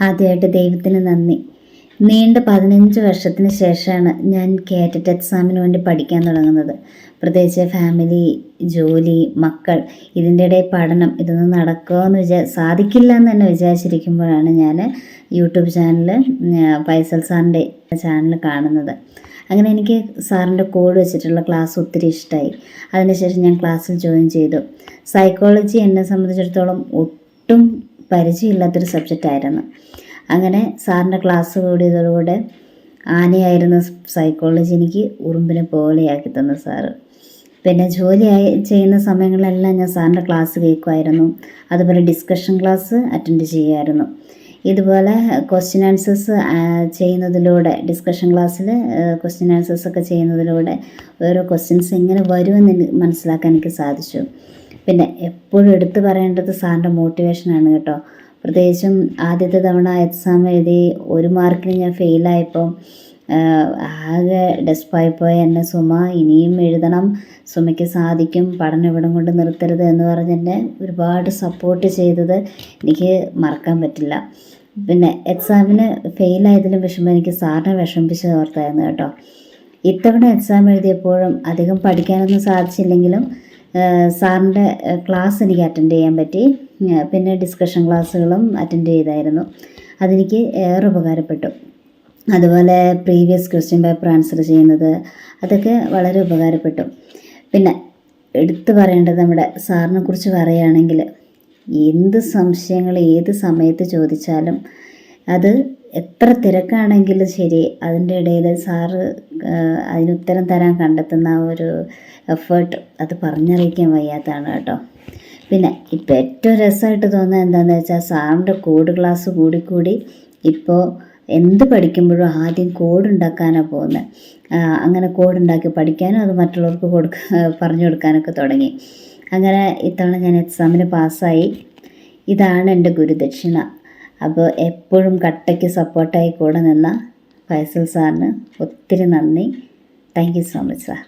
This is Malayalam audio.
ആദ്യമായിട്ട് ദൈവത്തിന് നന്ദി. നീണ്ട പതിനഞ്ച് വർഷത്തിന് ശേഷമാണ് ഞാൻ കേറ്ററ്റ് എക്സാമിന് വേണ്ടി പഠിക്കാൻ തുടങ്ങുന്നത്. പ്രത്യേകിച്ച് ഫാമിലി ജോലി മക്കൾ ഇതിന്റെ ഇടയിൽ പഠനം ഇതൊന്നും നടക്കുമെന്ന് വിചാ സാധിക്കില്ല എന്ന് തന്നെ വിചാരിച്ചിരിക്കുമ്പോഴാണ് ഞാൻ യൂട്യൂബ് ചാനൽ ഫൈസൽ സാറിന്റെ ചാനൽ കാണുന്നത്. അങ്ങനെ എനിക്ക് സാറിന്റെ കോഡ് വെച്ചിട്ടുള്ള ക്ലാസ് ഒത്തിരി ഇഷ്ടമായി അതിനുശേഷം ഞാൻ ക്ലാസ്സിൽ ജോയിൻ ചെയ്തു. സൈക്കോളജി എന്നെ സംബന്ധിച്ചിടത്തോളം ഒട്ടും പരിചയമില്ലാത്തൊരു സബ്ജക്റ്റ് ആയിരുന്നു അങ്ങനെ സാറിന്റെ ക്ലാസ് കൂടിയതോടുകൂടെ ആനയായിരുന്ന സൈക്കോളജി എനിക്ക് ഉറുമ്പിനെ പോലെയാക്കി തന്നു സാറ്. പിന്നെ ജോലി ചെയ്യുന്ന സമയങ്ങളിലെല്ലാം ഞാൻ സാറിന്റെ ക്ലാസ് കേൾക്കുമായിരുന്നു. അതുപോലെ ഡിസ്കഷൻ ക്ലാസ് അറ്റൻഡ് ചെയ്യുമായിരുന്നു. ഇതുപോലെ ക്വസ്റ്റ്യൻ ആൻസേഴ്സ് ചെയ്യുന്നതിലൂടെ ഡിസ്കഷൻ ക്ലാസ്സിൽ ക്വസ്റ്റ്യൻ ആൻസേഴ്സ് ഒക്കെ ചെയ്യുന്നതിലൂടെ ഓരോ ക്വസ്റ്റ്യൻസ് എങ്ങനെ വരുമെന്ന് മനസ്സിലാക്കാൻ എനിക്ക് സാധിച്ചു. പിന്നെ എപ്പോഴും എടുത്തു പറയേണ്ടത് സാറിന്റെ മോട്ടിവേഷനാണ് കേട്ടോ. പ്രത്യേകിച്ചും ആദ്യത്തെ തവണ എക്സാം എഴുതി ഒരു മാർക്കിന് ഞാൻ ഫെയിലായപ്പോൾ ആകെ ഡെസ്പായി പോയ എന്നെ സുമ ഇനിയും എഴുതണം സുമയ്ക്ക് സാധിക്കും പഠനം ഇവിടം കൊണ്ട് നിർത്തരുത് എന്ന് പറഞ്ഞ് എന്നെ ഒരുപാട് സപ്പോർട്ട് ചെയ്തത് എനിക്ക് മറക്കാൻ പറ്റില്ല. പിന്നെ എക്സാമിന് ഫെയിലായതിലും വിഷമം എനിക്ക് സാറിനെ വിഷമിപ്പിച്ച് ഓർത്തായിരുന്നു കേട്ടോ. ഇത്തവണ എക്സാം എഴുതിയപ്പോഴും അധികം പഠിക്കാനൊന്നും സാധിച്ചില്ലെങ്കിലും സാറിന്റെ ക്ലാസ് എനിക്ക് അറ്റൻഡ് ചെയ്യാൻ പറ്റി. പിന്നെ ഡിസ്കഷൻ ക്ലാസ്സുകളും അറ്റൻഡ് ചെയ്തായിരുന്നു. അതെനിക്ക് ഏറെ ഉപകാരപ്പെട്ടു. അതുപോലെ പ്രീവിയസ് ക്വസ്റ്റ്യൻ പേപ്പർ ആൻസർ ചെയ്യുന്നത് അതൊക്കെ വളരെ ഉപകാരപ്പെട്ടു. പിന്നെ എടുത്തു പറയേണ്ടത് നമ്മുടെ സാറിനെ കുറിച്ച് പറയുകയാണെങ്കിൽ എന്ത് സംശയങ്ങൾ ഏത് സമയത്ത് ചോദിച്ചാലും അത് എത്ര തിരക്കാണെങ്കിലും ശരി അതിന്റെ ഇടയിൽ സാറ് ആ, അതിന് ഉത്തരം തരാൻ കണ്ടെത്തുന്ന ആ ഒരു എഫേർട്ട് അത് പറഞ്ഞറിയിക്കാൻ വയ്യാത്തതാണ് കേട്ടോ. പിന്നെ ഇപ്പോൾ ഏറ്റവും രസമായിട്ട് തോന്നുന്നത് എന്താണെന്ന് വെച്ചാൽ സാറിന്റെ കോഡ് ക്ലാസ് കൂടിക്കൂടി ഇപ്പോൾ എന്ത് പഠിക്കുമ്പോഴും ആദ്യം കോഡ് ഉണ്ടാക്കാനാണ് പോകുന്നത് അങ്ങനെ കോഡ് ഉണ്ടാക്കി പഠിക്കാനും അത് മറ്റുള്ളവർക്ക് കൊടുക്ക പറഞ്ഞു കൊടുക്കാനൊക്കെ തുടങ്ങി. അങ്ങനെ ഇത്തവണ ഞാൻ എക്സാമിന് പാസ്സായി. ഇതാണ് എന്റെ ഗുരുദക്ഷിണ. അപ്പോൾ എപ്പോഴും കട്ടയ്ക്ക് സപ്പോർട്ടായി കൂടെ നിന്ന ഫൈസൽ സാറിന് ഒത്തിരി നന്ദി. Thank you so much sir